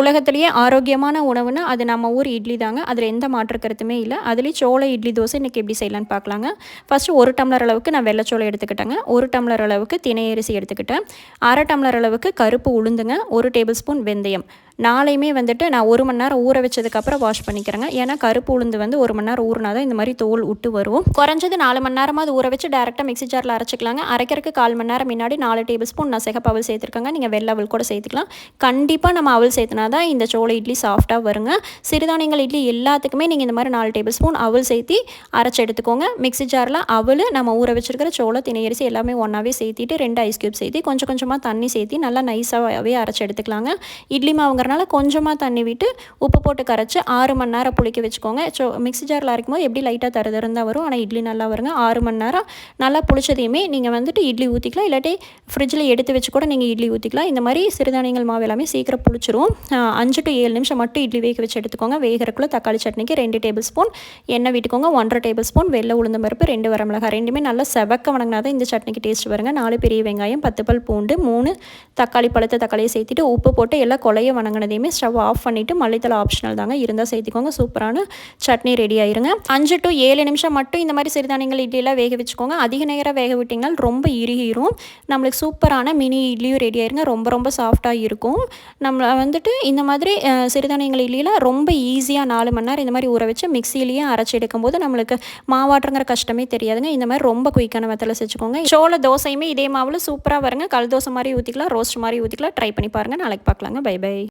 உலகத்திலேயே ஆரோக்கியமான உணவுனா அது நம்ம ஊர் இட்லி தாங்க. அதில் எந்த மாற்று கருத்துமே இல்லை. அதுலேயும் சோள இட்லி தோசை இன்றைக்கி எப்படி செய்யலான்னு பார்க்கலாங்க ஃபஸ்ட்டு ஒரு டம்ளர் அளவுக்கு நான் வெள்ளைச்சோளம் எடுத்துக்கிட்டேங்க. ஒரு டம்ளர் அளவுக்கு தினை அரிசி எடுத்துக்கிட்டேன். அரை டம்ளர் அளவுக்கு கருப்பு உளுந்துங்க. ஒரு டேபிள் ஸ்பூன் வெந்தயம். நாளையுமே வந்துட்டு நான் ஒரு மணி நேரம் ஊற வச்சதுக்கப்புறம் வாஷ் பண்ணிக்கிறேங்க. ஏன்னா கருப்பு உளுந்து வந்து ஒரு மணி நேரம் ஊறினா தான் இந்த மாதிரி தோல் விட்டு வரும். குறைஞ்சது நாலு மணி நேரமாவது ஊற வச்சு டேரெக்டாக மிக்ஸி ஜாரில் அரைச்சிக்கலாங்க. அரைக்கிறதுக்கு கால் மணி நேரம் முன்னாடி நாலு டேபிள் ஸ்பூன் நான் சிகப்பு சேர்த்துருக்கேங்க நீங்கள் வெள்ளவல் கூட சேர்த்துக்கலாம். கண்டிப்பாக நம்ம அவள் சேர்த்துனா தான் இந்த சோளை இட்லி சாஃப்டாக வருங்க. சிறுதானியங்கள் இட்லி எல்லாத்துக்குமே நீங்கள் இந்த மாதிரி நாலு டேபிள் ஸ்பூன் அவள் சேர்த்து அரைச்சி எடுத்துக்கோங்க. மிக்ஸி ஜாரில் அவள் நம்ம ஊற வச்சிருக்கிற சோளம் திணையரிசி எல்லாமே ஒன்றாவே சேர்த்திட்டு ரெண்டு ஐஸ் க்யூப் சேர்த்து கொஞ்சம் கொஞ்சமாக தண்ணி சேர்த்து நல்லா நைஸாகவே அரைச்சி எடுத்துக்கலாங்க. இட்லி மாவுங்கிறனால கொஞ்சமாக தண்ணி விட்டு உப்பு போட்டு கரைச்சி ஆறு மணி நேரம் புளிக்க வச்சுக்கோங்க. ஸோ மிக்ஸி ஜாரில் அரைக்கும் போது எப்படி லைட்டாக தருது இருந்தால் வரும்? ஆனால் இட்லி நல்லா வருங்க. ஆறு மணி நேரம் நல்லா புளிச்சதையுமே நீங்கள் வந்துட்டு இட்லி ஊற்றிக்கலாம் இல்லாட்டி ஃப்ரிட்ஜில் எடுத்து வச்சு கூட நீங்கள் இட்லி ஊற்றிக்கலாம் இந்த மாதிரி சிறுதானியங்கள் மாவு எல்லாமே சீக்கிரம் புளிச்சிரும். அஞ்சு டு ஏழு நிமிஷம் மட்டும் இட்லி வேக வச்சு எடுத்துக்கோங்க. வேகிறக்குள்ளே தக்காளி சட்னிக்கு ரெண்டு டேபிள் ஸ்பூன் எண்ணெய் விட்டுக்கோங்க. ஒன்றரை டேபிள் ஸ்பூன் வெள்ளை உளுந்த பருப்பு ரெண்டு வரமிளகாய். ரெண்டுமே நல்லா செவக்க வணங்கினா தான் இந்த சட்னிக்கு டேஸ்ட் வருங்க. நாலு பெரிய வெங்காயம் பத்து பல் பூண்டு மூணு தக்காளி பழுத்த தக்காளியை சேர்த்துட்டு உப்பு போட்டு எல்லாம் கொலைய வணங்கினதையுமே ஸ்டவ் ஆஃப் பண்ணிவிட்டு மல்லித்தலை ஆப்ஷனல் தாங்க. இருந்தால் சேர்த்துக்கோங்க. சூப்பரான சட்னி ரெடி ஆயிருங்க. அஞ்சு டு ஏழு நிமிஷம் மட்டும் இந்த மாதிரி சிறுதானியங்கள் இட்லியெல்லாம் வேக வச்சுக்கோங்க. அதிக நேரம் வேக விட்டிங்கன்னா ரொம்ப இறுகிரும். நம்மளுக்கு சூப்பரான மினி இட்லியும் ரெடி ஆயிருங்க. ரொம்ப ரொம்ப சாஃப்டாக இருக்கும். நம்மளை வந்துட்டு இந்த மாதிரி சிறுதானியங்கள் இட்லியில் ரொம்ப ஈஸியாக நாலு மணி நேரம் இந்த மாதிரி ஊற வச்சு மிக்சிலேயே அரைச்சி எடுக்கும்போது நம்மளுக்கு மாவாட்டுங்கிற கஷ்டமே தெரியாதுங்க. இந்த மாதிரி ரொம்ப குயிக்கான மெத்தடில் செஞ்சுக்கோங்க. சோள தோசையுமே இதே மாவில் சூப்பராக வருங்க. கல் தோசை மாதிரி ஊற்றிக்கலாம் ரோஸ்ட் மாதிரி ஊற்றிக்கலாம் ட்ரை பண்ணி பாருங்கள் நாளைக்கு பார்க்கலாங்க பை பை